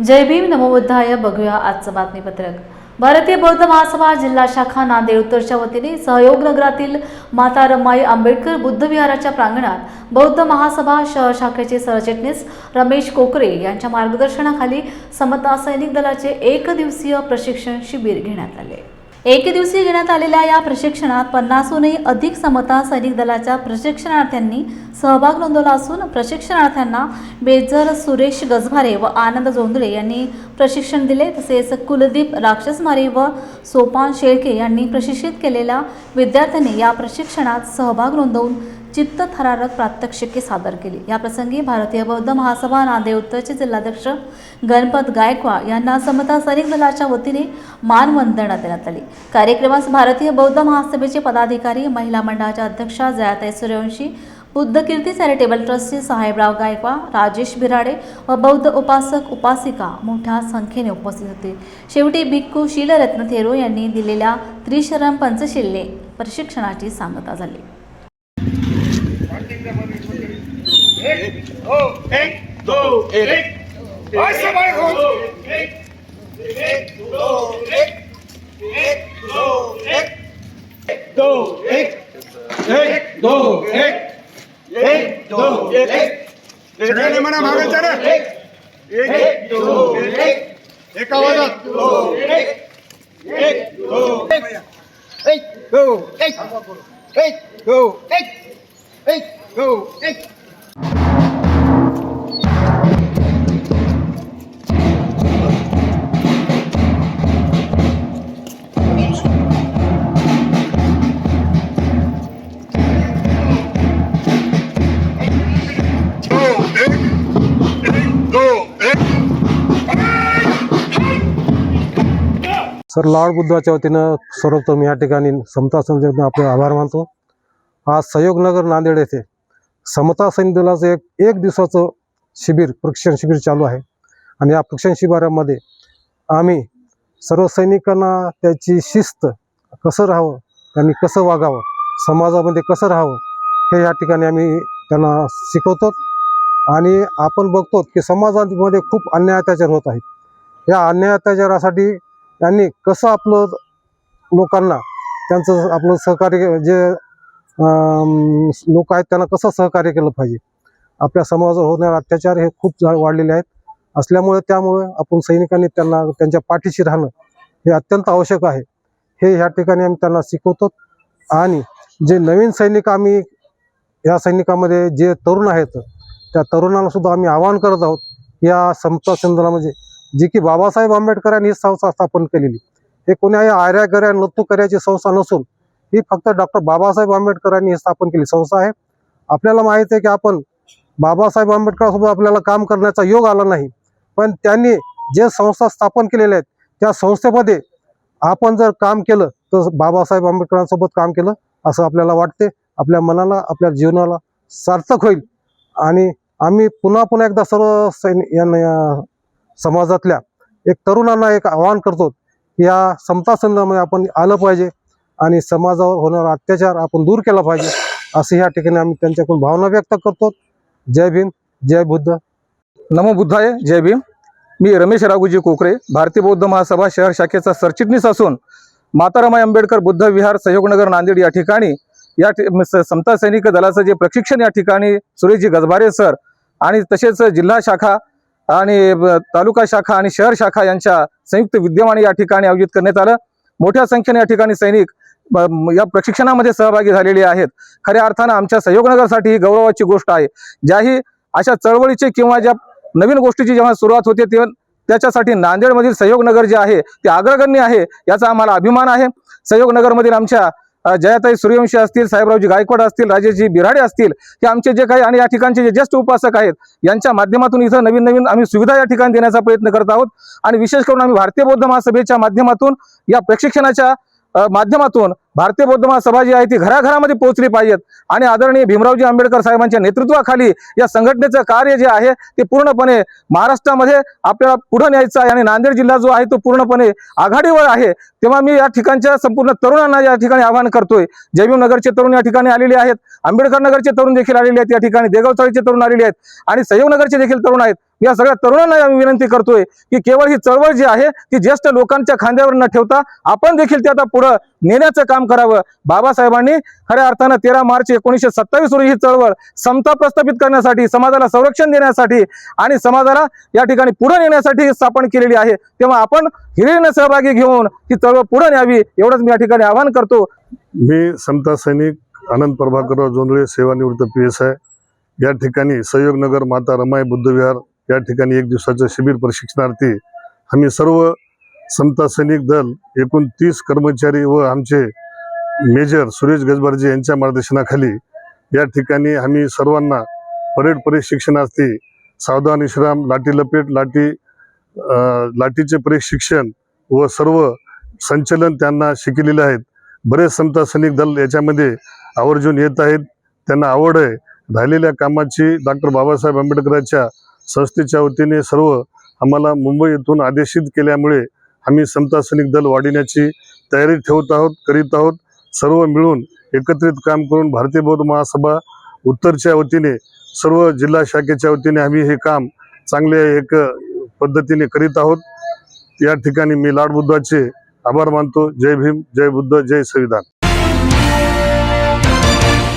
जय भीम नमोबुद्धाय बघूया आजचं बातमीपत्रक. भारतीय बौद्ध महासभा जिल्हा शाखा नांदेड उत्तरच्या वतीने सहयोग नगरातील माता रमाई आंबेडकर बुद्ध विहाराच्या प्रांगणात बौद्ध महासभा शहर शाखेचे सरचिटणीस रमेश कोकरे यांच्या मार्गदर्शनाखाली समता सैनिक दलाचे एक दिवसीय प्रशिक्षण शिबिर घेण्यात आले. एक दिवसीय घेण्यात आलेल्या या प्रशिक्षणात पन्नासहूनही अधिक समता सैनिक दलाच्या प्रशिक्षणार्थ्यांनी सहभाग नोंदवला असून प्रशिक्षणार्थ्यांना बेजर सुरेश गजभारे व आनंद जोंधळे यांनी प्रशिक्षण दिले. तसेच कुलदीप राक्षसमारी व सोपान शेळके यांनी प्रशिक्षित केलेल्या विद्यार्थ्यांनी या प्रशिक्षणात सहभाग नोंदवून चित्तथरारक प्रात्यक्षिके सादर केली. या प्रसंगी भारतीय बौद्ध महासभा नांदेड उत्तरचे जिल्हाध्यक्ष गणपत गायकवाड यांना समता सैनिक दलाच्या वतीने मानवंदना देण्यात आली. कार्यक्रमास भारतीय बौद्ध महासभेचे पदाधिकारी महिला मंडळाच्या अध्यक्षा जयाताई सूर्यवंशी बुद्ध कीर्ती चॅरिटेबल ट्रस्टचे साहेबराव गायकवा राजेश बिराडे व बौद्ध उपासक उपासिका मोठ्या संख्येने उपस्थित होते. शेवटी भिक्खू शीलरत्न थेरो यांनी दिलेल्या त्रिशरम पंचशिल्ले प्रशिक्षणाची सांगता झाली. एक दो एक दो एक ऐसे बाय हो एक एक दो एक एक दो एक एक दो एक एक दो एक एक दो एक सगळ्यांनी म्हणा मागे चला एक एक दो एक एक आवाजात दो एक एक दो एक एक दो एक एक दो एक एक दो सर लॉर्ड बुद्धाच्या वतीनं सर्वप्रथम या ठिकाणी समता संघटना आपले आभार मानतो. आज सहयोगनगर नांदेड येथे समता सैनिक दलाचं एक एक दिवसाचं शिबिर प्रशिक्षण शिबिर चालू आहे. आणि या प्रशिक्षण शिबिरामध्ये आम्ही सर्व सैनिकांना त्याची शिस्त कसं राहावं त्यांनी कसं वागावं समाजामध्ये कसं राहावं हे या ठिकाणी आम्ही त्यांना शिकवतो. आणि आपण बघतो की समाजामध्ये खूप अन्याय अत्याचार होत आहेत. या अन्याय अत्याचारासाठी त्यांनी कसं आपलं लोकांना त्यांचं आपलं सहकार्य जे लोक आहेत त्यांना कसं सहकार्य केलं पाहिजे? आपल्या समाजावर होणारे अत्याचार हे खूप वाढलेले आहेत. असल्यामुळे त्यामुळे आपण सैनिकांनी त्यांना त्यांच्या पाठीशी राहणं हे अत्यंत आवश्यक आहे. हे ह्या ठिकाणी आम्ही त्यांना शिकवतो. आणि जे नवीन सैनिक आम्ही या सैनिकामध्ये जे तरुण आहेत त्या तरुणांना सुद्धा आम्ही आवाहन करत आहोत. या समता संदर्भामध्ये जी की बाबासाहेब आंबेडकरांनी ही संस्था स्थापन केलेली. हे कोणी आर्या गऱ्या नत्तू कर्याची संस्था नसून ही फक्त डॉक्टर बाबासाहेब आंबेडकरांनी ही स्थापन केली संस्था आहे. आपल्याला माहिती आहे की आपण बाबासाहेब आंबेडकरांसोबत आपल्याला काम करण्याचा योग आला नाही. पण त्यांनी जे संस्था स्थापन केलेल्या आहेत त्या संस्थेमध्ये आपण जर काम केलं तर बाबासाहेब आंबेडकरांसोबत काम केलं असं आपल्याला वाटते. आपल्या मनाला आपल्या जीवनाला सार्थक होईल. आणि आम्ही पुन्हा पुन्हा एकदा सर्व सैनिक यांना समाजातल्या एक तरुणांना एक आवाहन करतो या समता संघामध्ये आपण आलं पाहिजे आणि समाजावर होणारा अत्याचार आपण दूर केला पाहिजे असं या ठिकाणी आम्ही त्यांच्याकडून भावना व्यक्त करतो. जय भीम जय बुद्ध. नमो बुद्धाय जय भीम. मी रमेश राघुजी कोकरे भारतीय बौद्ध महासभा शहर शाखेचा सरचिटणीस असून मातारामाई आंबेडकर बुद्ध विहार सहयोगनगर नांदेड या ठिकाणी या ठि- समता सैनिक दलाचं जे प्रशिक्षण या ठिकाणी सुरेशजी गजबारे सर आणि तसेच जिल्हा शाखा आणि तालुका शाखा आणि शहर शाखा यांच्या संयुक्त विद्यमाने या ठिकाणी आयोजित करण्यात आलं. मोठ्या संख्येने या ठिकाणी सैनिक या प्रशिक्षणामध्ये सहभागी झालेले आहेत. खऱ्या अर्थानं आमच्या सहयोगनगरसाठी ही गौरवाची गोष्ट आहे. ज्याही अशा चळवळीचे किंवा ज्या नवीन गोष्टीची जेव्हा सुरुवात होते तेव्हा त्याच्यासाठी नांदेडमधील सहयोगनगर जे आहे ते अग्रगण्य आहे याचा आम्हाला अभिमान आहे. सहयोगनगरमधील आमच्या जयाताई सूर्यवंशी असतील साहेबरावजी गायकवाड असतील राजेशजी बिराडे असतील हे आमचे जे काही आणि या ठिकाणचे जे ज्येष्ठ उपासक आहेत यांच्या माध्यमातून इथं नवीन नवीन आम्ही सुविधा या ठिकाणी देण्याचा प्रयत्न करत आहोत. आणि विशेष करून आम्ही भारतीय बौद्ध महासभेच्या माध्यमातून या प्रशिक्षणाच्या माध्यमातून भारतीय बौद्ध महासभा जी आहे ती घराघरामध्ये पोहोचली पाहिजेत. आणि आदरणीय भीमरावजी आंबेडकर साहेबांच्या नेतृत्वाखाली या संघटनेचं कार्य जे आहे ते पूर्णपणे महाराष्ट्रामध्ये आपल्याला पुढे न्यायचं आहे. आणि नांदेड जिल्हा जो आहे तो पूर्णपणे आघाडीवर आहे. तेव्हा मी या ठिकाणच्या संपूर्ण तरुणांना या ठिकाणी आवाहन करतोय. जयभीम नगरचे तरुण या ठिकाणी आलेले आहेत. आंबेडकर नगरचे तरुण देखील आलेले आहेत या ठिकाणी. देगाव चाळीचे तरुण आलेले आहेत. आणि सहयोग नगरचे देखील तरुण आहेत. या सगळ्या तरुणांना आम्ही विनंती करतोय की केवळ ही चळवळ जी आहे ती ज्येष्ठ लोकांच्या खांद्यावर न ठेवता आपण देखील ते आता पुढं नेण्याचं काम करावं. बाबासाहेबांनी खऱ्या अर्थानं तेरा मार्च एकोणीसशे सत्तावीस रोजी ही चळवळ समता प्रस्थापित करण्यासाठी समाजाला संरक्षण देण्यासाठी आणि समाजाला या ठिकाणी पुढे नेण्यासाठी स्थापन केलेली आहे. तेव्हा आपण हिरिरीनं सहभागी घेऊन ही चळवळ पुढे न्यावी एवढंच मी या ठिकाणी आवाहन करतो. मी समता सैनिक आनंद प्रभाकरराव जोंधळे सेवानिवृत्त पी एस आय या ठिकाणी सहयोगनगर माता रमाई बुद्धविहार या ठिकाणी एक दिवसाचं शिबिर प्रशिक्षणार्थी आम्ही सर्व समता सैनिक दल एकूण तीस कर्मचारी व आमचे मेजर सुरेश गजबारजी यांच्या मार्गदर्शनाखाली या ठिकाणी आम्ही सर्वांना परेड प्रशिक्षणार्थी सावधान विश्राम लाठी लपेट लाठी अं, लाठीचे प्रशिक्षण व सर्व संचलन त्यांना शिकलेले आहेत. बरेच समता सैनिक दल याच्यामध्ये आवर्जून येत आहेत. त्यांना आवड आहे. राहिलेल्या कामाची डॉक्टर बाबासाहेब आंबेडकरांच्या संस्थेच्या वतीने सर्व आम्हाला मुंबई येथून आदेशित केल्यामुळे आम्ही समता सैनिक दल वाढविण्याची तयारी ठेवत आहोत करीत आहोत. सर्व मिळून एकत्रित काम करून भारतीय बौद्ध महासभा उत्तरच्या वतीने सर्व जिल्हा शाखेच्या वतीने आम्ही हे काम चांगल्या एक पद्धतीने करीत आहोत. या ठिकाणी मी लाडबुद्धाचे आभार मानतो. जय भीम जय बुद्ध जय संविधान.